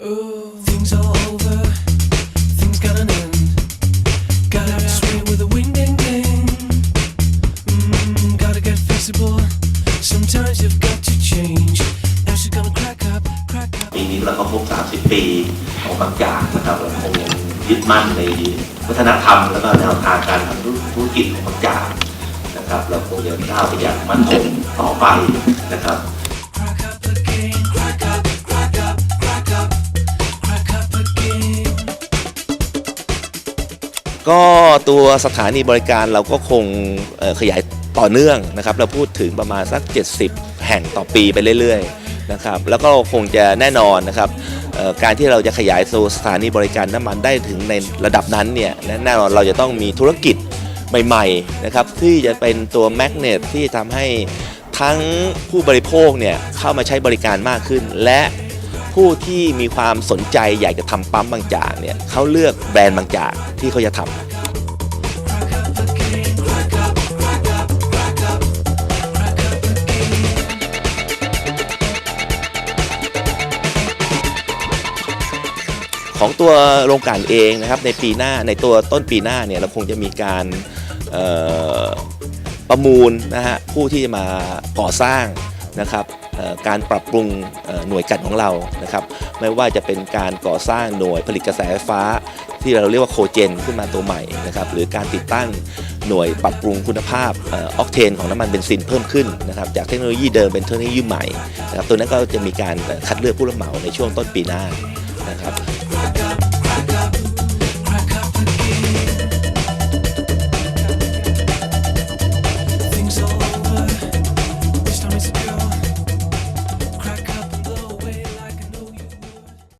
Oh, things are over. Things got an end. Gotta swing with the wind and ding. Mm, gotta get flexible. Sometimes you've got to change. Now she's gonna crack up, crack up. ปีนี้เราก็ครบ 30 ปีของบางจากนะครับเราคงยังยึดมั่นในวัฒนธรรมแล้วก็แนวทางการทำธุรกิจของบางจากนะครับ เราคงจะก้าวไปอย่างมั่นคงต่อไปนะครับ ก็ตัวสถานีบริการเราก็คงขยายต่อเนื่องนะครับ เราพูดถึงประมาณสัก 70 แห่งต่อปีไปเรื่อยๆนะครับ แล้วก็คงจะแน่นอนนะครับการที่เราจะขยายตัวสถานีบริการน้ำมันได้ถึงในระดับนั้นเนี่ยแน่นอนเราจะต้องมีธุรกิจใหม่ๆนะครับที่จะเป็นตัวแมกเนตที่ทำให้ทั้งผู้บริโภคเนี่ยเข้ามาใช้บริการมากขึ้น และ ผู้ที่มีความสนใจอยากจะทำปั๊มบางจากเนี่ยเขาเลือกแบรนด์บางจากที่เขาจะทำของตัวโรงกลั่นเองนะครับในปีหน้าในตัวต้นปีหน้าเนี่ยเราคงจะมีการประมูลนะฮะผู้ที่จะมาก่อสร้างนะครับ การปรับปรุงหน่วยกลั่นของเรานะครับไม่ว่าจะเป็นการก่อสร้างหน่วยผลิตกระแสไฟฟ้า ที่เราเรียกว่าโคเจนขึ้นมาตัวใหม่นะครับหรือการติดตั้งหน่วยปรับปรุงคุณภาพออกเทนของน้ำมันเบนซินเพิ่มขึ้นนะครับจากเทคโนโลยีเดิมเป็นเทคโนโลยีใหม่นะครับตัวนั้นก็จะมีการคัดเลือกผู้รับเหมาในช่วงต้นปีหน้านะครับ